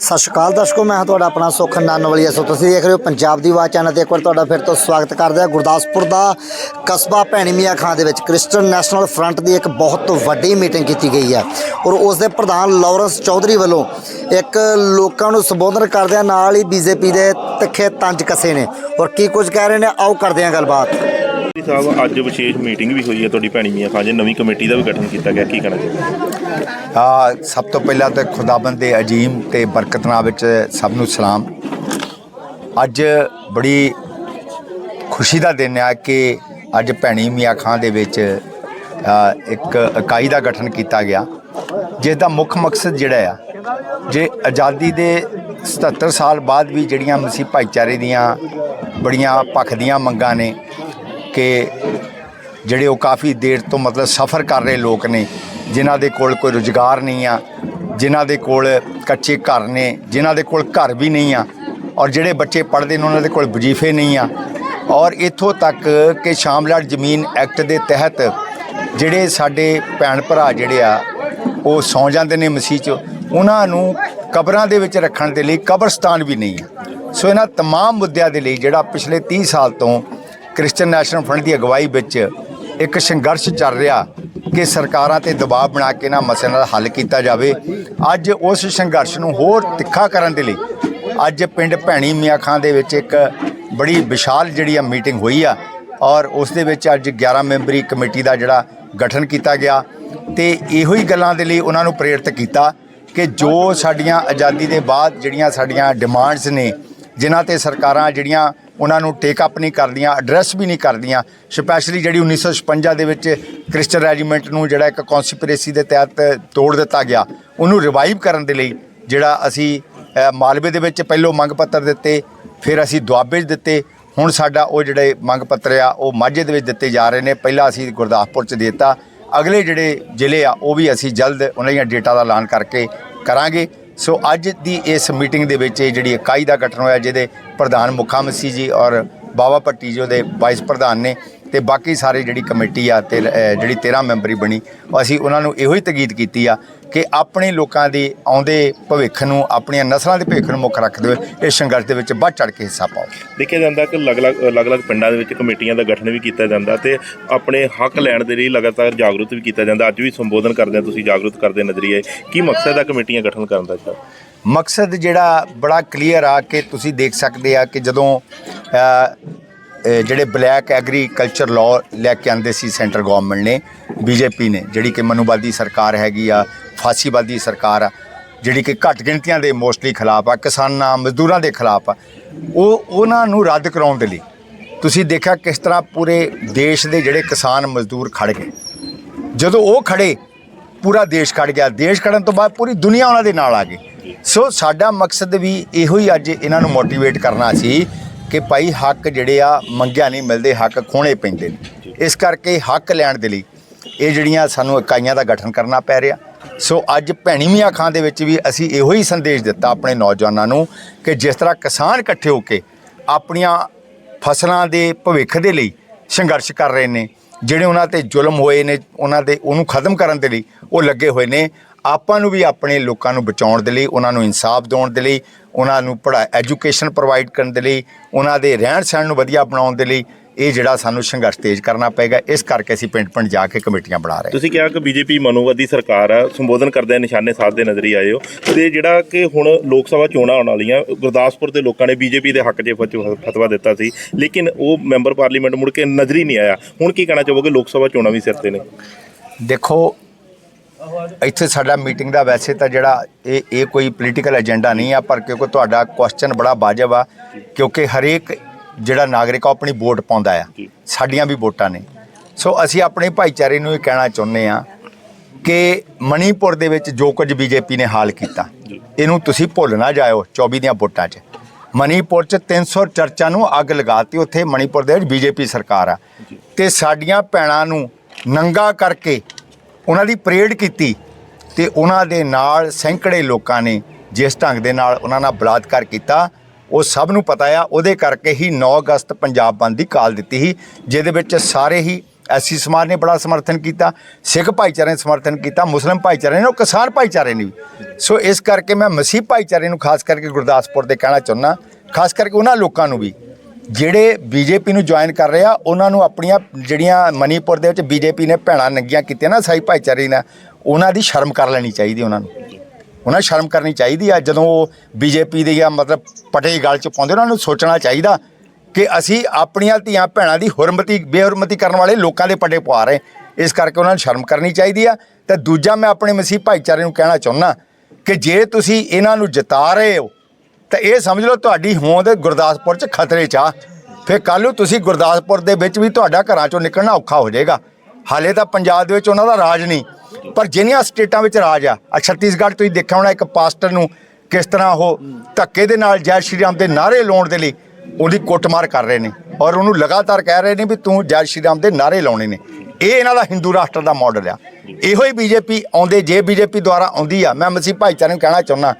ਸਤਿ ਸ਼੍ਰੀ ਅਕਾਲ ਦਰਸ਼ਕੋ, ਮੈਂ ਹਾਂ ਤੁਹਾਡਾ ਆਪਣਾ ਸੁਖ ਨਾਨਵਲੀਆ ਸੋ ਤੁਸੀਂ ਦੇਖ ਰਹੇ ਹੋ ਪੰਜਾਬ ਦੀ ਆਵਾਜ਼ ਚੈਨਲ ਤੇ ਇੱਕ ਵਾਰ ਤੁਹਾਡਾ ਫਿਰ ਤੋਂ ਸਵਾਗਤ ਕਰਦੇ ਹਾਂ। ਗੁਰਦਾਸਪੁਰ ਦਾ ਕਸਬਾ ਭੈਣੀ ਮੀਆਂ ਖਾਂ ਦੇ ਵਿੱਚ ਕ੍ਰਿਸਚਨ ਨੈਸ਼ਨਲ ਫਰੰਟ ਦੀ ਇੱਕ ਬਹੁਤ ਵੱਡੀ ਮੀਟਿੰਗ ਕੀਤੀ ਗਈ ਹੈ ਔਰ ਉਸ ਦੇ ਪ੍ਰਧਾਨ ਲਾਰੈਂਸ ਚੌਧਰੀ ਵੱਲੋਂ ਇੱਕ ਲੋਕਾਂ ਨੂੰ ਸੰਬੋਧਨ ਕਰਦਿਆਂ ਨਾਲ ਹੀ ਬੀਜੇਪੀ ਦੇ ਤਿੱਖੇ ਤੰਜ ਕਸੇ ਨੇ। ਔਰ ਕੀ ਕੁਝ ਕਹਿ ਰਹੇ ਨੇ, ਆਓ ਕਰਦੇ ਹਾਂ ਗੱਲਬਾਤ। ਸਾਹਿਬ, ਅੱਜ ਵਿਸ਼ੇਸ਼ ਮੀਟਿੰਗ ਵੀ ਹੋਈ ਹੈ ਤੁਹਾਡੀ ਭੈਣੀ ਮੀਆਂ ਖਾਂ, ਜੀ ਨਵੀਂ ਕਮੇਟੀ ਦਾ ਵੀ ਗਠਨ ਕੀਤਾ ਗਿਆ, ਕੀ ਕਹਿਣਾ ਚਾਹੁੰਦੇ ਆ, ਸਭ ਤੋਂ ਪਹਿਲਾਂ ਤਾਂ ਖੁਦਾਬੰਦ ਦੇ ਅਜੀਮ ਤੇ ਬਰਕਤਨਾ ਵਿੱਚ ਸਭ ਨੂੰ ਸਲਾਮ। ਅੱਜ ਬੜੀ ਖੁਸ਼ੀ ਦਾ ਦਿਨ ਆ ਕਿ ਅੱਜ ਭੈਣੀ ਮੀਆਂ ਖਾਂ ਦੇ ਵਿੱਚ ਇੱਕ ਇਕਾਈ ਦਾ ਗਠਨ ਕੀਤਾ ਗਿਆ, ਜਿਸ ਦਾ ਮੁੱਖ ਮਕਸਦ ਜਿਹੜਾ ਆ, ਜੇ ਆਜ਼ਾਦੀ ਦੇ 77 ਸਾਲ ਬਾਅਦ ਵੀ ਜਿਹੜੀਆਂ ਮਸੀਹ ਭਾਈਚਾਰੇ ਦੀਆਂ ਬੜੀਆਂ ਭਖਦੀਆਂ ਮੰਗਾਂ ਨੇ ਕਿ ਜਿਹੜੇ ਉਹ ਕਾਫੀ ਦੇਰ ਤੋਂ ਮਤਲਬ ਸਫ਼ਰ ਕਰ ਰਹੇ ਲੋਕ ਨੇ ਜਿਨ੍ਹਾਂ ਦੇ ਕੋਲ ਕੋਈ ਰੁਜ਼ਗਾਰ ਨਹੀਂ ਆ ਜਿਨ੍ਹਾਂ ਦੇ ਕੋਲ ਕੱਚੇ ਘਰ ਨੇ ਜਿਨ੍ਹਾਂ ਦੇ ਕੋਲ ਘਰ ਵੀ ਨਹੀਂ ਆ ਔਰ ਜਿਹੜੇ ਬੱਚੇ ਪੜ੍ਹਦੇ ਨੇ ਉਹਨਾਂ ਦੇ ਕੋਲ ਵਜ਼ੀਫੇ ਨਹੀਂ ਆ ਔਰ ਇੱਥੋਂ ਤੱਕ ਕਿ ਸ਼ਾਮਲਾਟ ਜ਼ਮੀਨ ਐਕਟ ਦੇ ਤਹਿਤ ਜਿਹੜੇ ਸਾਡੇ ਭੈਣ ਭਰਾ ਜਿਹੜੇ ਆ ਉਹ ਸੌ ਜਾਂਦੇ ਨੇ ਮਸੀਹ 'ਚ ਉਹਨਾਂ ਨੂੰ ਕਬਰਾਂ ਦੇ ਵਿੱਚ ਰੱਖਣ ਦੇ ਲਈ ਕਬਰਸਤਾਨ ਵੀ ਨਹੀਂ ਆ ਸੋ ਇਹਨਾਂ तमाम ਮੁੱਦਿਆਂ ਦੇ ਲਈ ਜਿਹੜਾ ਪਿਛਲੇ 30 ਸਾਲ ਤੋਂ ਕ੍ਰਿਸਚੀਅਨ ਨੈਸ਼ਨਲ ਫਰੰਟ ਦੀ ਅਗਵਾਈ ਵਿੱਚ ਇੱਕ ਸੰਘਰਸ਼ ਚੱਲ ਰਿਹਾ ਕਿ ਸਰਕਾਰਾਂ ਤੇ ਦਬਾਅ ਬਣਾ ਕੇ ਨਾ ਮਸਲੇ ਦਾ ਹੱਲ ਕੀਤਾ ਜਾਵੇ। ਅੱਜ ਉਸ ਸੰਘਰਸ਼ ਨੂੰ ਹੋਰ ਤਿੱਖਾ ਕਰਨ ਦੇ ਲਈ ਅੱਜ ਪਿੰਡ ਭੈਣੀ ਮੀਆਂ ਖਾਂ ਦੇ ਵਿੱਚ ਇੱਕ ਬੜੀ ਵਿਸ਼ਾਲ ਜਿਹੜੀ ਆ ਮੀਟਿੰਗ ਹੋਈ ਆ ਔਰ ਉਸ ਦੇ ਵਿੱਚ ਅੱਜ 11 ਮੈਂਬਰੀ ਕਮੇਟੀ ਦਾ ਜਿਹੜਾ ਗਠਨ ਕੀਤਾ ਗਿਆ ਤੇ ਇਹੋ ਹੀ ਗੱਲਾਂ ਦੇ ਲਈ ਉਹਨਾਂ ਨੂੰ ਪ੍ਰੇਰਿਤ ਕੀਤਾ ਕਿ ਜੋ ਸਾਡੀਆਂ ਆਜ਼ਾਦੀ ਦੇ ਬਾਅਦ ਜਿਹੜੀਆਂ ਸਾਡੀਆਂ ਡਿਮਾਂਡਸ ਨੇ ਜਿਨ੍ਹਾਂ ਤੇ ਸਰਕਾਰਾਂ ਜਿਹੜੀਆਂ ਉਹਨਾਂ ਨੂੰ ਟੇਕ ਅਪ ਨਹੀਂ ਕਰਦੀਆਂ ਐਡਰੈਸ ਵੀ ਨਹੀਂ ਕਰਦੀਆਂ ਸਪੈਸ਼ਲੀ ਜਿਹੜੀ 1956 ਦੇ ਵਿੱਚ ਕ੍ਰਿਸਚਨ ਰੈਜੀਮੈਂਟ ਨੂੰ ਜਿਹੜਾ ਇੱਕ ਕਨਸਪੀਰੇਸੀ ਦੇ ਤਹਿਤ ਤੋੜ ਦਿੱਤਾ ਗਿਆ, ਉਹਨੂੰ ਰਿਵਾਈਵ ਕਰਨ ਦੇ ਲਈ ਜਿਹੜਾ ਅਸੀਂ ਮਾਲਵੇ ਦੇ ਵਿੱਚ ਪਹਿਲੋਂ ਮੰਗ ਪੱਤਰ ਦਿੱਤੇ, ਫਿਰ ਅਸੀਂ ਦੁਆਬੇ 'ਚ ਦਿੱਤੇ, ਹੁਣ ਸਾਡਾ ਉਹ ਜਿਹੜੇ ਮੰਗ ਪੱਤਰ ਆ, ਉਹ ਮਾਝੇ ਦੇ ਵਿੱਚ ਦਿੱਤੇ ਜਾ ਰਹੇ ਨੇ, ਪਹਿਲਾਂ ਅਸੀਂ ਗੁਰਦਾਸਪੁਰ 'ਚ ਦੇ ਦਿੱਤਾ, ਅਗਲੇ ਜਿਹੜੇ ਜ਼ਿਲ੍ਹੇ ਆ, ਉਹ ਵੀ ਅਸੀਂ ਜਲਦ ਉਹਨਾਂ ਦੀਆਂ ਡੇਟਾ ਦਾ ਐਲਾਨ ਕਰਕੇ ਕਰਾਂਗੇ। ਸੋ ਅੱਜ ਦੀ ਇਸ ਮੀਟਿੰਗ ਦੇ ਵਿੱਚ ਇਹ ਜਿਹੜੀ ਇਕਾਈ ਦਾ ਗਠਨ ਹੋਇਆ, ਜਿਹਦੇ ਪ੍ਰਧਾਨ ਮੁੱਖਾ ਮਸੀਹ ਜੀ ਔਰ ਬਾਬਾ ਭੱਟੀ ਜੀ ਉਹਦੇ ਵਾਈਸ ਪ੍ਰਧਾਨ ਨੇ ਤੇ ਬਾਕੀ ਸਾਰੇ ਜਿਹੜੀ ਕਮੇਟੀ ਆ ਤੇ ਜਿਹੜੀ 13 ਮੈਂਬਰੀ ਬਣੀ ਅਸੀਂ ਉਹਨਾਂ ਨੂੰ ਇਹੋ ਹੀ ਤਕੀਦ ਕੀਤੀ ਆ ਕਿ ਆਪਣੇ ਲੋਕਾਂ ਦੇ ਆਉਂਦੇ ਭਵਿੱਖ ਨੂੰ ਆਪਣੀਆਂ ਨਸਲਾਂ ਦੇ ਭਵਿੱਖ ਨੂੰ ਮੁੱਖ ਰੱਖਦੇ ਹੋਏ ਇਸ ਸੰਘਰਸ਼ ਦੇ ਵਿੱਚ ਵੱਧ ਚੜ ਕੇ ਹਿੱਸਾ ਪਾਓ। ਦੇਖਿਆ ਜਾਂਦਾ ਕਿ ਅਲੱਗ-ਅਲੱਗ ਅਲੱਗ-ਅਲੱਗ ਪਿੰਡਾਂ ਦੇ ਵਿੱਚ ਕਮੇਟੀਆਂ ਦਾ ਗਠਨ ਵੀ ਕੀਤਾ ਜਾਂਦਾ ਤੇ ਆਪਣੇ ਹੱਕ ਲੈਣ ਦੇ ਲਈ ਲਗਾਤਾਰ ਜਾਗਰੂਕ ਵੀ ਕੀਤਾ ਜਾਂਦਾ। ਅੱਜ ਵੀ ਸੰਬੋਧਨ ਕਰਦੇ ਆ ਤੁਸੀਂ ਜਾਗਰੂਕ ਕਰਦੇ ਨਜ਼ਰੀਏ। ਕੀ ਮਕਸਦ ਹੈ ਕਮੇਟੀਆਂ ਗਠਨ ਕਰਨ ਦਾ? ਸਾਹਿਬ ਮਕਸਦ ਜਿਹੜਾ ਬੜਾ ਕਲੀਅਰ ਆ ਕਿ ਤੁਸੀਂ ਦੇਖ ਸਕਦੇ ਆ ਕਿ ਜਦੋਂ ਜਿਹੜੇ ਬਲੈਕ ਐਗਰੀਕਲਚਰ ਲਾਅ ਲੈ ਕੇ ਆਂਦੇ ਸੀ ਸੈਂਟਰ ਗਵਰਨਮੈਂਟ ਨੇ ਬੀਜੇਪੀ ਨੇ ਜਿਹੜੀ ਕਿ ਮਨੂਵਾਦੀ ਸਰਕਾਰ ਹੈਗੀ ਆ ਫਾਸੀਵਾਦੀ ਸਰਕਾਰ ਆ, ਜਿਹੜੀ ਕਿ ਘੱਟ ਗਿਣਤੀਆਂ ਦੇ ਮੋਸਟਲੀ ਖਿਲਾਫ ਆ, ਕਿਸਾਨਾਂ, ਮਜ਼ਦੂਰਾਂ ਦੇ ਖਿਲਾਫ ਆ, ਉਹ ਉਹਨਾਂ ਨੂੰ ਰੱਦ ਕਰਾਉਣ ਦੇ ਲਈ ਤੁਸੀਂ ਦੇਖਿਆ ਕਿਸ ਤਰ੍ਹਾਂ ਪੂਰੇ ਦੇਸ਼ ਦੇ ਜਿਹੜੇ ਕਿਸਾਨ, ਮਜ਼ਦੂਰ ਖੜ ਗਏ। ਜਦੋਂ ਉਹ ਖੜੇ ਪੂਰਾ ਦੇਸ਼ ਖੜ ਗਿਆ। ਦੇਸ਼ ਖੜਨ ਤੋਂ ਬਾਅਦ ਪੂਰੀ ਦੁਨੀਆ ਉਹਨਾਂ ਦੇ ਨਾਲ ਆ ਗਈ। ਸੋ ਸਾਡਾ ਮਕਸਦ ਵੀ ਇਹੋ ਹੀ ਅੱਜ ਇਹਨਾਂ ਨੂੰ ਮੋਟੀਵੇਟ ਕਰਨਾ ਸੀ ਕਿ ਭਾਈ ਹੱਕ ਜਿਹੜੇ ਆ, ਮੰਗਿਆ ਨਹੀਂ ਮਿਲਦੇ, ਹੱਕ ਖੋਣੇ ਪੈਂਦੇ ਨੇ। ਇਸ ਕਰਕੇ ਹੱਕ ਲੈਣ ਦੇ ਲਈ ਇਹ ਜਿਹੜੀਆਂ ਸਾਨੂੰ ਇਕਾਈਆਂ ਦਾ ਗਠਨ ਕਰਨਾ ਪੈ ਰਿਹਾ। ਸੋ ਅੱਜ ਭੈਣੀ ਮੀਆਂ ਖਾਂ ਦੇ ਵਿੱਚ ਵੀ ਅਸੀਂ ਇਹੋ ਹੀ ਸੰਦੇਸ਼ ਦਿੱਤਾ ਆਪਣੇ ਨੌਜਵਾਨਾਂ ਨੂੰ ਕਿ ਜਿਸ ਤਰ੍ਹਾਂ ਕਿਸਾਨ ਇਕੱਠੇ ਹੋ ਕੇ ਆਪਣੀਆਂ ਫਸਲਾਂ ਦੇ ਭਵਿੱਖ ਦੇ ਲਈ ਸੰਘਰਸ਼ ਕਰ ਰਹੇ ਨੇ, ਜਿਹੜੇ ਉਹਨਾਂ ਤੇ ਜ਼ੁਲਮ ਹੋਏ ਨੇ, ਉਹਨਾਂ ਦੇ ਉਹਨੂੰ ਖਤਮ ਕਰਨ ਦੇ ਲਈ ਉਹ ਲੱਗੇ ਹੋਏ ਨੇ, ਆਪਾਂ ਨੂੰ ਵੀ ਆਪਣੇ ਲੋਕਾਂ ਨੂੰ ਬਚਾਉਣ ਦੇ ਲਈ, ਉਹਨਾਂ ਨੂੰ ਇਨਸਾਫ ਦਿਵਾਉਣ ਦੇ ਲਈ, ਉਹਨਾਂ ਨੂੰ ਪੜ੍ਹਾ ਐਜੂਕੇਸ਼ਨ ਪ੍ਰੋਵਾਈਡ ਕਰਨ ਦੇ ਲਈ, ਉਹਨਾਂ ਦੇ ਰਹਿਣ ਸਹਿਣ ਨੂੰ ਵਧੀਆ ਬਣਾਉਣ ਦੇ ਲਈ ਇਹ ਜਿਹੜਾ ਸਾਨੂੰ ਸੰਘਰਸ਼ ਤੇਜ਼ ਕਰਨਾ ਪਏਗਾ ਇਸ ਕਰਕੇ ਅਸੀਂ ਪਿੰਡ ਪਿੰਡ ਜਾ ਕੇ ਕਮੇਟੀਆਂ ਬਣਾ ਰਹੇ ਹਾਂ। ਤੁਸੀਂ ਕਿਹਾ ਕਿ ਬੀਜੇਪੀ ਮਨੋਵਾਦੀ ਸਰਕਾਰ ਆ ਸੰਬੋਧਨ ਕਰਦੇ ਨਿਸ਼ਾਨੇ ਸਾਧਦੇ ਨਜ਼ਰੀ ਆਏ ਹੋ। ਤੇ ਜਿਹੜਾ ਕਿ ਹੁਣ ਲੋਕ ਸਭਾ ਚੋਣਾਂ ਆਉਣ ਵਾਲੀਆਂ ਗੁਰਦਾਸਪੁਰ ਦੇ ਲੋਕਾਂ ਨੇ ਬੀਜੇਪੀ ਦੇ ਹੱਕ 'ਚ ਫਤ- ਫਤਵਾ ਦਿੱਤਾ ਸੀ ਲੇਕਿਨ ਉਹ ਮੈਂਬਰ ਪਾਰਲੀਮੈਂਟ ਮੁੜ ਕੇ ਨਜ਼ਰੀ ਨਹੀਂ ਆਇਆ। ਹੁਣ ਕੀ ਕਹਿਣਾ ਚਾਹੋਗੇ? ਲੋਕ ਸਭਾ ਚੋਣਾਂ ਵੀ ਸਿਰ ਤੇ ਨੇ। ਦੇਖੋ ਇੱਥੇ ਸਾਡਾ ਮੀਟਿੰਗ ਦਾ ਵੈਸੇ ਤਾਂ ਜਿਹੜਾ ਇਹ ਇਹ ਕੋਈ ਪੋਲੀਟੀਕਲ ਏਜੰਡਾ ਨਹੀਂ ਆ ਪਰ ਕਿਉਂਕਿ ਤੁਹਾਡਾ ਕੁਐਸਚਨ ਬੜਾ ਵਾਜਬ ਆ ਕਿਉਂਕਿ ਹਰੇਕ ਜਿਹੜਾ ਨਾਗਰਿਕ ਆ ਆਪਣੀ ਵੋਟ ਪਾਉਂਦਾ ਆ। ਸਾਡੀਆਂ ਵੀ ਵੋਟਾਂ ਨੇ। ਸੋ ਅਸੀਂ ਆਪਣੇ ਭਾਈਚਾਰੇ ਨੂੰ ਇਹ ਕਹਿਣਾ ਚਾਹੁੰਦੇ ਆ ਕਿ ਮਣੀਪੁਰ ਦੇ ਵਿੱਚ ਜੋ ਕੁਝ ਬੀਜੇਪੀ ਨੇ ਹਾਲ ਕੀਤਾ। ਇਹਨੂੰ ਤੁਸੀਂ ਭੁੱਲ ਨਾ ਜਾਇਓ 24 ਦੀਆਂ ਵੋਟਾਂ 'ਚ। ਮਣੀਪੁਰ 'ਚ 300 ਚਰਚਾਂ ਨੂੰ ਅੱਗ ਲਗਾਤੀ ਉੱਥੇ ਮਣੀਪੁਰ ਦੇ ਵਿੱਚ ਬੀਜੇਪੀ ਸਰਕਾਰ ਆ। ਤੇ ਸਾਡੀਆਂ ਭੈਣਾਂ ਨੂੰ ਨੰਗਾ ਕਰਕੇ ਉਹਨਾਂ ਦੀ ਪਰੇਡ ਕੀਤੀ ਤੇ ਉਹਨਾਂ ਦੇ ਨਾਲ ਸੈਂਕੜੇ ਲੋਕਾਂ ਨੇ ਜਿਸ ਢੰਗ ਦੇ ਨਾਲ ਉਹਨਾਂ ਨਾਲ ਬਲਾਤਕਾਰ ਕੀਤਾ। ਉਹ ਸਭ ਨੂੰ ਪਤਾ ਆ। ਉਹਦੇ ਕਰਕੇ ਹੀ 9 ਅਗਸਤ ਪੰਜਾਬ ਬੰਦ ਦੀ ਕਾਲ ਦਿੱਤੀ ਸੀ, ਜਿਹਦੇ ਵਿੱਚ ਸਾਰੇ ਹੀ ਐਸੀ ਸਮਾਜ ਨੇ ਬੜਾ ਸਮਰਥਨ ਕੀਤਾ, ਸਿੱਖ ਭਾਈਚਾਰੇ ਨੇ ਸਮਰਥਨ ਕੀਤਾ, ਮੁਸਲਿਮ ਭਾਈਚਾਰੇ ਨੇ ਉਹ ਕਿਸਾਨ ਭਾਈਚਾਰੇ ਨੇ ਵੀ। ਸੋ ਇਸ ਕਰਕੇ ਮੈਂ ਮਸੀਹ ਭਾਈਚਾਰੇ ਨੂੰ ਖਾਸ ਕਰਕੇ ਗੁਰਦਾਸਪੁਰ ਦੇ ਕਹਿਣਾ ਚਾਹੁੰਦਾ ਖਾਸ ਕਰਕੇ ਉਹਨਾਂ ਲੋਕਾਂ ਨੂੰ ਵੀ। ਜਿਹੜੇ ਬੀਜੇਪੀ ਨੂੰ ਜੁਆਇਨ ਕਰ ਰਹੇ ਆ ਉਹਨਾਂ ਨੂੰ ਆਪਣੀਆਂ ਜਿਹੜੀਆਂ ਮਨੀਪੁਰ ਦੇ ਵਿੱਚ ਬੀਜੇਪੀ ਨੇ ਭੈਣਾਂ ਨੰਗੀਆਂ ਕੀਤੀਆਂ ਨਾ, ਸਾਈ ਭਾਈਚਾਰੇ ਨਾਲ, ਉਹਨਾਂ ਦੀ ਸ਼ਰਮ ਕਰ ਲੈਣੀ ਚਾਹੀਦੀ ਉਹਨਾਂ ਨੂੰ। ਉਹਨਾਂ ਨੂੰ ਸ਼ਰਮ ਕਰਨੀ ਚਾਹੀਦੀ ਆ। ਜਦੋਂ ਉਹ ਬੀਜੇਪੀ ਦੇ ਜਾਂ ਮਤਲਬ ਪਟੇ ਗਲ ਚ ਪਾਉਂਦੇ, ਉਹਨਾਂ ਨੂੰ ਸੋਚਣਾ ਚਾਹੀਦਾ ਕਿ ਅਸੀਂ ਆਪਣੀਆਂ ਧੀਆਂ ਭੈਣਾਂ ਦੀ ਹੁਰਮਤੀ, ਬੇਹੁਰਮਤੀ ਕਰਨ ਵਾਲੇ ਲੋਕਾਂ ਦੇ ਪਟੇ ਪਵਾ ਰਹੇ ਇਸ ਕਰਕੇ ਉਹਨਾਂ ਨੂੰ ਸ਼ਰਮ ਕਰਨੀ ਚਾਹੀਦੀ ਆ। ਤੇ ਦੂਜਾ ਮੈਂ ਆਪਣੇ ਮਸੀਹ ਭਾਈਚਾਰੇ ਨੂੰ ਕਹਿਣਾ ਚਾਹੁੰਦਾ ਕਿ ਜੇ ਤੁਸੀਂ ਇਹਨਾਂ ਨੂੰ ਜਿਤਾ ਰਹੇ ਹੋ, ਤਾਂ ਇਹ ਸਮਝ ਲਓ ਤੁਹਾਡੀ ਹੋਂਦ ਗੁਰਦਾਸਪੁਰ 'ਚ ਖਤਰੇ 'ਚ ਆ। ਫਿਰ ਕੱਲ੍ਹ ਨੂੰ ਤੁਸੀਂ ਗੁਰਦਾਸਪੁਰ ਦੇ ਵਿੱਚ ਵੀ ਤੁਹਾਡਾ ਘਰਾਂ 'ਚੋਂ ਨਿਕਲਣਾ ਔਖਾ ਹੋ ਜਾਏਗਾ। ਹਾਲੇ ਤਾਂ ਪੰਜਾਬ ਦੇ ਵਿੱਚ ਉਹਨਾਂ ਦਾ ਰਾਜ ਨਹੀਂ, ਪਰ ਜਿੰਨੀਆਂ ਸਟੇਟਾਂ ਵਿੱਚ ਰਾਜ ਆ ਆ ਛੱਤੀਸਗੜ੍ਹ ਤੁਸੀਂ ਦੇਖਿਆ ਹੋਣਾ ਇੱਕ ਪਾਸਟਰ ਨੂੰ ਕਿਸ ਤਰ੍ਹਾਂ ਉਹ ਧੱਕੇ ਦੇ ਨਾਲ ਜੈ ਸ਼੍ਰੀ ਰਾਮ ਦੇ ਨਾਰੇ ਲਾਉਣ ਦੇ ਲਈ ਉਹਦੀ ਕੁੱਟਮਾਰ ਕਰ ਰਹੇ ਨੇ ਔਰ ਉਹਨੂੰ ਲਗਾਤਾਰ ਕਹਿ ਰਹੇ ਨੇ ਵੀ ਤੂੰ ਜੈ ਸ਼੍ਰੀ ਰਾਮ ਦੇ ਨਾਰੇ ਲਾਉਣੇ ਨੇ। ਇਹ ਇਹਨਾਂ ਦਾ ਹਿੰਦੂ ਰਾਸ਼ਟਰ ਦਾ ਮਾਡਲ ਆ। ਇਹੋ ਹੀ ਬੀਜੇਪੀ ਆਉਂਦੇ, ਜੇ ਬੀਜੇਪੀ ਦੁਆਰਾ ਆਉਂਦੀ ਆ, ਮੈਂ ਮਸੀਹ ਭਾਈਚਾਰੇ ਨੂੰ ਕਹਿਣਾ ਚਾਹੁੰਦਾ,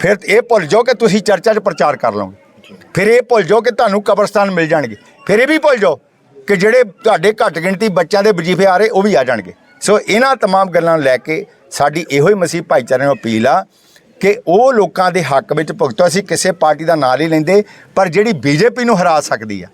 ਫਿਰ ਇਹ ਭੁੱਲ ਜਾਓ ਕਿ ਤੁਸੀਂ ਚਰਚਾ 'ਚ ਪ੍ਰਚਾਰ ਕਰ ਲਓਗੇ। ਫਿਰ ਇਹ ਭੁੱਲ ਜਾਓ ਕਿ ਤੁਹਾਨੂੰ ਕਬਰਸਤਾਨ ਮਿਲ ਜਾਣਗੇ। ਫਿਰ ਇਹ ਵੀ ਭੁੱਲ ਜਾਓ ਕਿ ਜਿਹੜੇ ਤੁਹਾਡੇ ਘੱਟ ਗਿਣਤੀ ਬੱਚਿਆਂ ਦੇ ਵਜੀਫੇ ਆ ਰਹੇ ਉਹ ਵੀ ਆ ਜਾਣਗੇ ਸੋ ਇਹਨਾਂ तमाम ਗੱਲਾਂ ਨੂੰ ਲੈ ਕੇ ਸਾਡੀ ਇਹੋ ਹੀ ਮਸੀਹ ਭਾਈਚਾਰੇ ਨੂੰ ਅਪੀਲ ਆ ਕਿ ਉਹ ਲੋਕਾਂ ਦੇ ਹੱਕ ਵਿੱਚ ਭੁਗਤੋ ਅਸੀਂ ਕਿਸੇ ਪਾਰਟੀ ਦਾ ਨਾਂ ਨਹੀਂ ਲੈਂਦੇ ਪਰ ਜਿਹੜੀ ਬੀਜੇਪੀ ਨੂੰ ਹਰਾ ਸਕਦੀ ਆ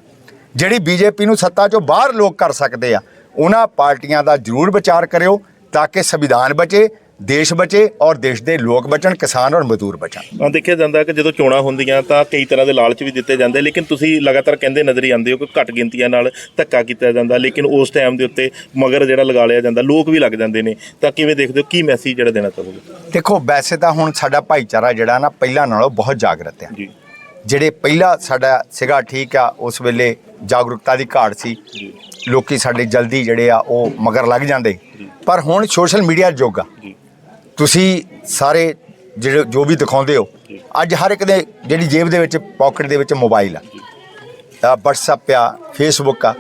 ਜਿਹੜੀ ਬੀਜੇਪੀ ਨੂੰ ਸੱਤਾ 'ਚੋਂ ਬਾਹਰ ਲੋਕ ਕਰ ਸਕਦੇ ਆ ਉਹਨਾਂ ਪਾਰਟੀਆਂ ਦਾ ਜ਼ਰੂਰ ਵਿਚਾਰ ਕਰਿਓ ਤਾਂ ਕਿ ਸੰਵਿਧਾਨ ਬਚੇ ਦੇਸ਼ ਬਚੇ ਔਰ ਦੇਸ਼ ਦੇ ਲੋਕ ਬਚਣ ਕਿਸਾਨ ਔਰ ਮਜ਼ਦੂਰ ਬਚਣ। ਆ ਦੇਖਿਆ ਜਾਂਦਾ ਕਿ ਜਦੋਂ ਚੋਣਾਂ ਹੁੰਦੀਆਂ ਤਾਂ ਕਈ ਤਰ੍ਹਾਂ ਦੇ ਲਾਲਚ ਵੀ ਦਿੱਤੇ ਜਾਂਦੇ ਲੇਕਿਨ ਤੁਸੀਂ ਲਗਾਤਾਰ ਕਹਿੰਦੇ ਨਜ਼ਰ ਹੀ ਆਉਂਦੇ ਹੋ ਕਿ ਘੱਟ ਗਿਣਤੀਆਂ ਨਾਲ ਧੱਕਾ ਕੀਤਾ ਜਾਂਦਾ ਲੇਕਿਨ ਉਸ ਟਾਈਮ ਦੇ ਉੱਤੇ ਮਗਰ ਜਿਹੜਾ ਲਗਾ ਲਿਆ ਜਾਂਦਾ ਲੋਕ ਵੀ ਲੱਗ ਜਾਂਦੇ ਨੇ। ਤਾਂ ਕਿਵੇਂ ਦੇਖਦੇ ਹੋ ਕੀ ਮੈਸੇਜ ਜਿਹੜਾ ਦੇਣਾ ਚਾਹੋਗੇ? ਦੇਖੋ ਵੈਸੇ ਤਾਂ ਹੁਣ ਸਾਡਾ ਭਾਈਚਾਰਾ ਜਿਹੜਾ ਨਾ ਪਹਿਲਾਂ ਨਾਲੋਂ ਬਹੁਤ ਜਾਗਰਤ ਆ। ਜੀ। ਜਿਹੜੇ ਪਹਿਲਾਂ ਸਾਡਾ ਸੀਗਾ ਠੀਕ ਆ ਉਸ ਵੇਲੇ ਜਾਗਰੂਕਤਾ ਦੀ ਘਾਟ ਸੀ। ਲੋਕੀ ਸਾਡੇ ਜਲਦੀ ਜਿਹੜੇ ਆ ਉਹ ਮਗਰ ਲੱਗ ਜਾਂਦੇ। ਪਰ ਹੁਣ ਸੋਸ਼ਲ ਮੀਡੀਆ ਯੁੱਗ ਆ। ਤੁਸੀਂ ਸਾਰੇ ਜਿਹੜੇ ਜੋ ਵੀ ਦਿਖਾਉਂਦੇ ਹੋ, ਅੱਜ ਹਰ ਇੱਕ ਦੇ ਜਿਹੜੀ ਜੇਬ ਦੇ ਵਿੱਚ ਪਾਕਟ ਦੇ ਵਿੱਚ ਮੋਬਾਈਲ ਆ। ਆ WhatsApp ਆ, Facebook ਆ,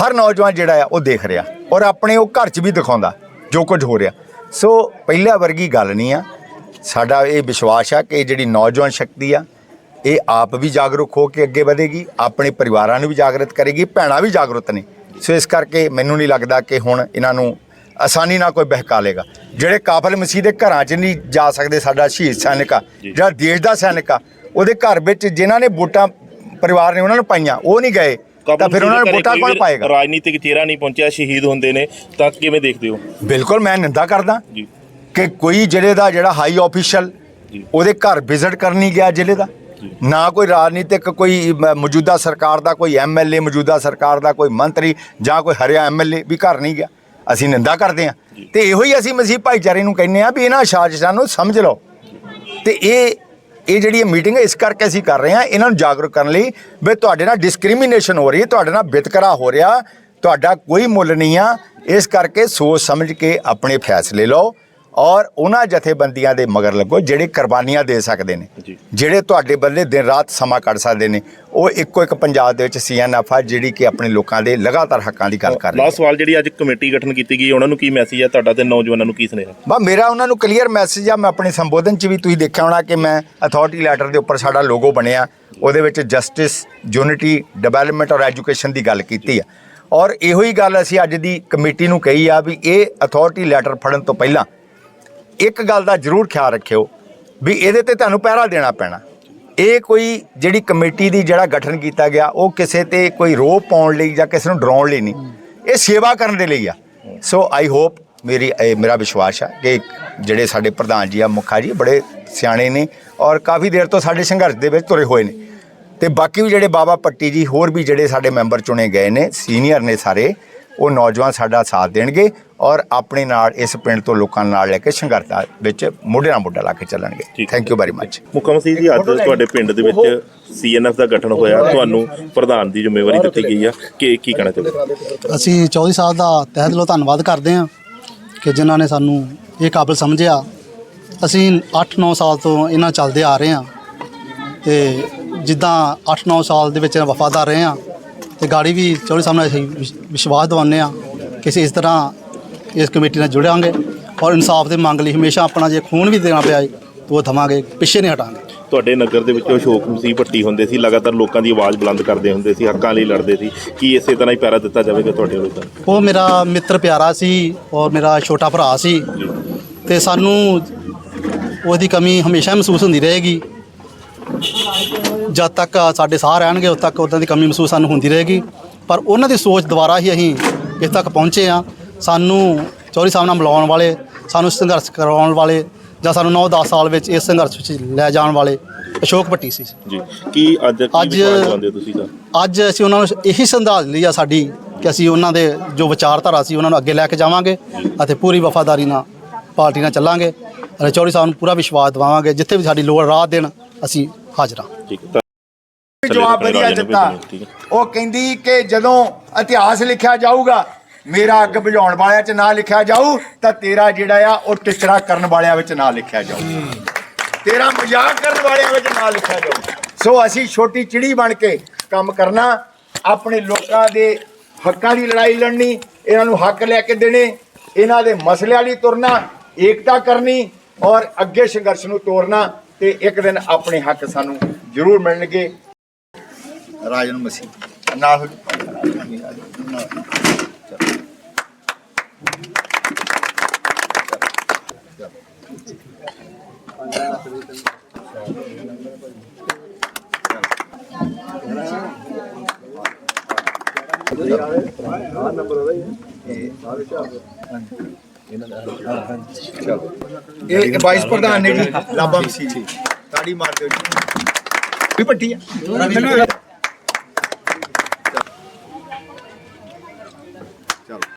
ਹਰ ਨੌਜਵਾਨ ਜਿਹੜਾ ਆ ਉਹ ਦੇਖ ਰਿਹਾ ਔਰ ਆਪਣੇ ਉਹ ਘਰ 'ਚ ਵੀ ਦਿਖਾਉਂਦਾ, ਜੋ ਕੁਝ ਹੋ ਰਿਹਾ। ਸੋ ਪਹਿਲਾਂ ਵਰਗੀ ਗੱਲ ਨਹੀਂ ਆ। ਸਾਡਾ ਇਹ ਵਿਸ਼ਵਾਸ ਆ ਕਿ ਜਿਹੜੀ ਨੌਜਵਾਨ ਸ਼ਕਤੀ ਆ, ਇਹ ਆਪ ਵੀ ਜਾਗਰੂਕ ਹੋ ਕੇ ਅੱਗੇ ਵਧੇਗੀ, ਆਪਣੇ ਪਰਿਵਾਰਾਂ ਨੂੰ ਵੀ ਜਾਗਰਤ ਕਰੇਗੀ, ਭੈਣਾਂ ਵੀ ਜਾਗਰੂਕ ਨੇ। ਸੋ ਇਸ ਕਰਕੇ ਮੈਨੂੰ ਨਹੀਂ ਲੱਗਦਾ ਕਿ ਹੁਣ ਇਹਨਾਂ ਨੂੰ ਆਸਾਨੀ ਨਾਲ ਕੋਈ ਬਹਿਕਾ ਲੇਗਾ ਜਿਹੜੇ ਕਾਫਲ ਮਸੀਹ ਦੇ ਘਰਾਂ 'ਚ ਨਹੀਂ ਜਾ ਸਕਦੇ ਸਾਡਾ ਸ਼ਹੀਦ ਸੈਨਿਕ ਆ ਜਿਹੜਾ ਦੇਸ਼ ਦਾ ਸੈਨਿਕ ਆ ਉਹਦੇ ਘਰ ਵਿੱਚ ਜਿਨ੍ਹਾਂ ਨੇ ਵੋਟਾਂ ਪਰਿਵਾਰ ਨੇ ਉਹਨਾਂ ਨੂੰ ਪਾਈਆਂ ਉਹ ਨਹੀਂ ਗਏ ਤਾਂ ਫਿਰ ਉਹਨਾਂ ਨੂੰ ਵੋਟਾਂ ਕੌਣ ਪਾਏਗਾ? ਰਾਜਨੀਤਿਕ ਚਿਹਰਾ ਨਹੀਂ ਪਹੁੰਚਿਆ ਸ਼ਹੀਦ ਹੁੰਦੇ ਨੇ ਤਾਂ ਕਿਵੇਂ ਦੇਖਦੇ ਹੋ? ਬਿਲਕੁਲ ਮੈਂ ਨਿੰਦਾ ਕਰਦਾ ਕਿ ਕੋਈ ਜ਼ਿਲ੍ਹੇ ਦਾ ਜਿਹੜਾ ਹਾਈ ਆਫੀਸ਼ੀਅਲ। ਉਹਦੇ ਘਰ ਵਿਜ਼ਿਟ ਕਰਨ ਗਿਆ ਜ਼ਿਲ੍ਹੇ ਦਾ। ਨਾ ਕੋਈ ਰਾਜਨੀਤਿਕ ਕੋਈ ਮੌਜੂਦਾ ਸਰਕਾਰ ਦਾ ਕੋਈ ਐਮਐਲਏ ਮੌਜੂਦਾ ਸਰਕਾਰ ਦਾ ਕੋਈ ਮੰਤਰੀ ਜਾਂ ਕੋਈ ਹਰਿਆ ਐਮਐਲਏ ਵੀ ਘਰ ਨਹੀਂ ਗਿਆ। ਅਸੀਂ ਨਿੰਦਾ ਕਰਦੇ ਹਾਂ। ਤੇ ਇਹੋ ਹੀ ਅਸੀਂ ਮਸੀਹ ਭਾਈਚਾਰੇ ਨੂੰ ਕਹਿੰਦੇ ਆ ਵੀ ਇਹਨਾਂ ਸਾਜ਼ਿਸ਼ਾਂ ਨੂੰ ਸਮਝ ਲਓ। ਤੇ ਇਹ ਇਹ ਜਿਹੜੀ ਮੀਟਿੰਗ ਇਸ ਕਰਕੇ ਅਸੀਂ ਕਰ ਰਹੇ ਹਾਂ ਇਹਨਾਂ ਨੂੰ ਜਾਗਰੂਕ ਕਰਨ ਲਈ ਵੀ ਤੁਹਾਡੇ ਨਾਲ ਡਿਸਕ੍ਰਿਮੀਨੇਸ਼ਨ ਹੋ ਰਹੀ ਹੈ ਤੁਹਾਡੇ ਨਾਲ ਵਿਤਕਰਾ ਹੋ ਰਿਹਾ ਤੁਹਾਡਾ ਕੋਈ ਮੁੱਲ ਨਹੀਂ ਆ। ਇਸ ਕਰਕੇ ਸੋਚ ਸਮਝ ਕੇ ਆਪਣੇ ਫੈਸਲੇ ਲਓ। ਔਰ ਉਹਨਾਂ ਜਥੇਬੰਦੀਆਂ ਦੇ ਮਗਰ ਲੱਗੋ ਜਿਹੜੇ ਕੁਰਬਾਨੀਆਂ ਦੇ ਸਕਦੇ ਨੇ। ਜਿਹੜੇ ਤੁਹਾਡੇ ਬਦਲੇ ਦਿਨ ਰਾਤ ਸਮਾਂ ਕੱਢ ਸਕਦੇ ਨੇ ਉਹ ਇੱਕੋ ਇੱਕ ਪੰਜਾਬ ਦੇ ਵਿੱਚ ਸੀਐਨਐਫ ਆ ਜਿਹੜੀ ਕਿ ਆਪਣੇ ਲੋਕਾਂ ਦੇ ਲਗਾਤਾਰ ਹੱਕਾਂ ਦੀ ਗੱਲ ਕਰ ਰਹੀ ਹੈ ਲਾਸਟ ਸਵਾਲ ਜਿਹੜੀ ਅੱਜ ਕਮੇਟੀ ਗਠਨ ਕੀਤੀ ਗਈ ਉਹਨਾਂ ਨੂੰ ਕੀ ਮੈਸੇਜ ਹੈ ਤੁਹਾਡਾ ਤੇ ਨੌਜਵਾਨਾਂ ਨੂੰ ਕੀ ਸੁਨੇਹਾ? ਬਾ ਮੇਰਾ ਉਹਨਾਂ ਨੂੰ ਕਲੀਅਰ ਮੈਸੇਜ ਆ ਮੈਂ ਆਪਣੇ ਸੰਬੋਧਨ 'ਚ ਵੀ ਤੁਸੀਂ ਦੇਖਿਆ ਹੋਣਾ ਕਿ ਮੈਂ ਅਥਾਰਟੀ ਲੈਟਰ ਦੇ ਉੱਪਰ ਸਾਡਾ ਲੋਗੋ ਬਣਿਆ ਉਹਦੇ ਵਿੱਚ ਜਸਟਿਸ ਯੂਨਿਟੀ ਡਿਵੈਲਪਮੈਂਟ ਔਰ ਐਜੂਕੇਸ਼ਨ ਦੀ ਗੱਲ ਕੀਤੀ ਆ। ਔਰ ਇਹੋ ਹੀ ਗੱਲ ਅਸੀਂ ਅੱਜ ਦੀ ਕਮੇਟੀ ਨੂੰ ਕਹੀ ਆ ਵੀ ਇਹ ਅਥਾਰਟੀ ਲੈਟਰ ਫੜਨ ਤੋਂ ਪਹਿਲਾਂ ਇੱਕ ਗੱਲ ਦਾ ਜ਼ਰੂਰ ਖਿਆਲ ਰੱਖਿਓ ਵੀ ਇਹਦੇ ਤੇ ਤੁਹਾਨੂੰ ਪਹਿਰਾ ਦੇਣਾ ਪੈਣਾ। ਇਹ ਕੋਈ ਜਿਹੜੀ ਕਮੇਟੀ ਦੀ ਜਿਹੜਾ ਗਠਨ ਕੀਤਾ ਗਿਆ, ਉਹ ਕਿਸੇ ਤੇ ਕੋਈ ਰੋਪ ਪਾਉਣ ਲਈ ਜਾਂ ਕਿਸੇ ਨੂੰ ਡਰਾਉਣ ਲਈ ਨਹੀਂ। ਇਹ ਸੇਵਾ ਕਰਨ ਦੇ ਲਈ ਆ। ਸੋ ਆਈ ਹੋਪ ਮੇਰੀ, ਇਹ ਮੇਰਾ ਵਿਸ਼ਵਾਸ ਆ ਕਿ ਜਿਹੜੇ ਸਾਡੇ ਪ੍ਰਧਾਨ ਜੀ ਆ, ਮੁਖਾ ਜੀ, ਬੜੇ ਸਿਆਣੇ ਨੇ ਔਰ ਕਾਫੀ ਦੇਰ ਤੋਂ ਸਾਡੇ ਸੰਘਰਸ਼ ਦੇ ਵਿੱਚ ਤੁਰੇ ਹੋਏ ਨੇ। ਤੇ ਬਾਕੀ ਵੀ ਜਿਹੜੇ ਬਾਬਾ ਪੱਟੀ ਜੀ, ਹੋਰ ਵੀ ਜਿਹੜੇ ਸਾਡੇ ਮੈਂਬਰ ਚੁਣੇ ਗਏ ਨੇ, ਸੀਨੀਅਰ ਨੇ ਸਾਰੇ ਉਹ ਨੌਜਵਾਨ ਸਾਡਾ ਸਾਥ ਦੇਣਗੇ ਔਰ ਆਪਣੇ ਨਾਲ ਇਸ ਪਿੰਡ ਤੋਂ ਲੋਕਾਂ ਨਾਲ ਲੈ ਕੇ ਸੰਘਰਸ਼ ਵਿੱਚ ਮੋਢੇ ਨਾਲ ਮੋਢਾ ਲਾ ਕੇ ਚੱਲਣਗੇ। Thank you very much Mukha Masih ji ਅੱਜ ਤੁਹਾਡੇ ਪਿੰਡ ਦੇ ਵਿੱਚ ਸੀਐਨਐਫ ਦਾ ਗਠਨ ਹੋਇਆ। ਤੁਹਾਨੂੰ ਪ੍ਰਧਾਨ ਦੀ ਜ਼ਿੰਮੇਵਾਰੀ ਦਿੱਤੀ ਗਈ ਆ। ਕਿ ਕੀ ਕਹਿਣਾ ਚਾਹੁੰਦੇ ਅਸੀਂ 24 ਸਾਲ ਦਾ ਤਹਿ ਦਿਲੋਂ ਧੰਨਵਾਦ ਕਰਦੇ ਹਾਂ ਕਿ ਜਿਨ੍ਹਾਂ ਨੇ ਸਾਨੂੰ ਇਹ ਕਾਬਿਲ ਸਮਝਿਆ। ਅਸੀਂ 8-9 ਸਾਲ ਤੋਂ ਇਹਨਾਂ ਚੱਲਦੇ ਆ ਰਹੇ ਹਾਂ ਤੇ ਜਿੱਦਾਂ 8-9 ਸਾਲ ਦੇ ਵਿੱਚ ਵਫਾਦਾਰ ਰਹੇ ਹਾਂ ਤੇ ਗਾੜੀ ਵੀ 24 ਸਾਹਮਣੇ ਅਸੀਂ ਵਿਸ਼- ਵਿਸ਼ਵਾਸ ਦਿਵਾਉਂਦੇ ਹਾਂ ਕਿ ਅਸੀਂ ਇਸ ਤਰ੍ਹਾਂ ਇਸ ਕਮੇਟੀ ਨਾਲ ਜੁੜਾਂਗੇ ਔਰ ਇਨਸਾਫ ਦੇ ਮੰਗ ਲਈ ਹਮੇਸ਼ਾ ਆਪਣਾ ਜੇ ਖੂਨ ਵੀ ਦੇਣਾ ਪਿਆ ਹੈ ਤਾਂ ਉਹ ਦਵਾਂਗੇ ਪਿੱਛੇ ਨਹੀਂ ਹਟਾਂਗੇ। ਤੁਹਾਡੇ ਨਗਰ ਦੇ ਵਿੱਚੋਂ ਅਸ਼ੋਕ ਮਸੀਹ ਭੱਟੀ ਹੁੰਦੇ ਸੀ ਲਗਾਤਾਰ ਲੋਕਾਂ ਦੀ ਆਵਾਜ਼ ਬੁਲੰਦ ਕਰਦੇ ਹੁੰਦੇ ਸੀ ਹੱਕਾਂ ਲਈ ਲੜਦੇ ਸੀ ਕੀ ਇਸੇ ਤਰ੍ਹਾਂ ਹੀ ਪੈਰਾ ਦਿੱਤਾ ਜਾਵੇਗਾ ਤੁਹਾਡੇ ਵੱਲੋਂ ਤਾਂ? ਉਹ ਮੇਰਾ ਮਿੱਤਰ ਪਿਆਰਾ ਸੀ ਔਰ ਮੇਰਾ ਛੋਟਾ ਭਰਾ ਸੀ ਤੇ ਸਾਨੂੰ ਉਹਦੀ ਕਮੀ ਹਮੇਸ਼ਾ ਮਹਿਸੂਸ ਹੁੰਦੀ ਰਹੇਗੀ। ਜਦ ਤੱਕ ਸਾਡੇ ਸਾਹ ਰਹਿਣਗੇ ਉਦ ਤੱਕ ਉਹਨਾਂ ਦੀ ਕਮੀ ਮਹਿਸੂਸ ਸਾਨੂੰ ਹੁੰਦੀ ਰਹੇਗੀ। ਪਰ ਉਹਨਾਂ ਦੀ ਸੋਚ ਦੁਆਰਾ ਹੀ ਅਸੀਂ ਇੱਥੇ ਤੱਕ ਪਹੁੰਚੇ ਆ ਸਾਨੂੰ ਚੌਧਰੀ ਸਾਹਿਬ ਨਾਲ ਮਿਲਾਉਣ ਵਾਲੇ ਸਾਨੂੰ ਸੰਘਰਸ਼ ਕਰਵਾਉਣ ਵਾਲੇ ਜਾਂ ਸਾਨੂੰ 9-10 ਸਾਲ ਵਿੱਚ ਇਸ ਸੰਘਰਸ਼ ਵਿੱਚ ਲੈ ਜਾਣ ਵਾਲੇ ਅਸ਼ੋਕ ਭੱਟੀ ਸੀ। ਜੀ ਕੀ ਅੱਜ ਕੀ ਅੱਜ- ਤੁਸੀਂ ਅਸੀਂ ਉਹਨਾਂ ਨੂੰ ਇਹੀ ਸੰਧਾਲ ਲਈ ਆ ਸਾਡੀ ਕਿ ਅਸੀਂ ਉਹਨਾਂ ਦੇ ਜੋ ਵਿਚਾਰਧਾਰਾ ਸੀ ਉਹਨਾਂ ਨੂੰ ਅੱਗੇ ਲੈ ਕੇ ਜਾਵਾਂਗੇ ਅਤੇ ਪੂਰੀ ਵਫਾਦਾਰੀ ਨਾਲ ਪਾਰਟੀ ਨਾਲ ਚੱਲਾਂਗੇ। ਅਤੇ ਚੌਧਰੀ ਸਾਹਿਬ ਨੂੰ ਪੂਰਾ ਵਿਸ਼ਵਾਸ ਦਿਵਾਵਾਂਗੇ। ਜਿੱਥੇ ਵੀ ਸਾਡੀ ਲੋੜ ਰਾਤ ਦੇਣ ਅਸੀਂ ਹਾਜ਼ਰ ਠੀਕ ਹੈ ਜਵਾਬ ਵਧੀਆ ਦਿੱਤਾ। ਉਹ ਕਹਿੰਦੀ ਕਿ ਜਦੋਂ ਇਤਿਹਾਸ ਲਿਖਿਆ ਜਾਊਗਾ ਮੇਰਾ ਅੱਗ ਬੁਝਾਉਣ ਵਾਲਿਆਂ 'ਚ ਨਾਂ ਲਿਖਿਆ ਜਾਊ ਤਾਂ ਤੇਰਾ ਜਿਹੜਾ ਆ ਉਹ ਟਿਚੜਾ ਕਰਨ ਵਾਲਿਆਂ ਵਿੱਚ ਨਾਂ ਲਿਖਿਆ ਜਾਊ। ਤੇਰਾ ਮਜ਼ਾਕ ਕਰਨ ਵਾਲਿਆਂ ਵਿੱਚ ਨਾਂ ਲਿਖਿਆ ਜਾਊ। ਸੋ ਅਸੀਂ ਛੋਟੀ ਚਿੜੀ ਬਣ ਕੇ ਕੰਮ ਕਰਨਾ ਆਪਣੇ ਲੋਕਾਂ ਦੇ ਹੱਕਾਂ ਦੀ ਲੜਾਈ ਲੜਨੀ ਇਹਨਾਂ ਨੂੰ ਹੱਕ ਲੈ ਕੇ ਦੇਣੇ ਇਹਨਾਂ ਦੇ ਮਸਲਿਆਂ ਲਈ ਤੁਰਨਾ ਏਕਤਾ ਕਰਨੀ ਔਰ ਅੱਗੇ ਸੰਘਰਸ਼ ਨੂੰ ਤੋਰਨਾ ਤੇ ਇੱਕ ਦਿਨ ਆਪਣੇ ਹੱਕ ਸਾਨੂੰ ਜ਼ਰੂਰ ਮਿਲਣਗੇ। ਰਾਜਨ ਮਸੀਹ। ਨਾਲ ਇਹ ਵਾਈਸ ਪ੍ਰਧਾਨ ਨੇ ਜੀ ਲਾਬਾ ਮਸੀਹ ਜੀ। ਤਾੜੀ ਮਾਰ ਦਿਓ ਜੀ। ਵੀ ਪੱਟੀ ਆ।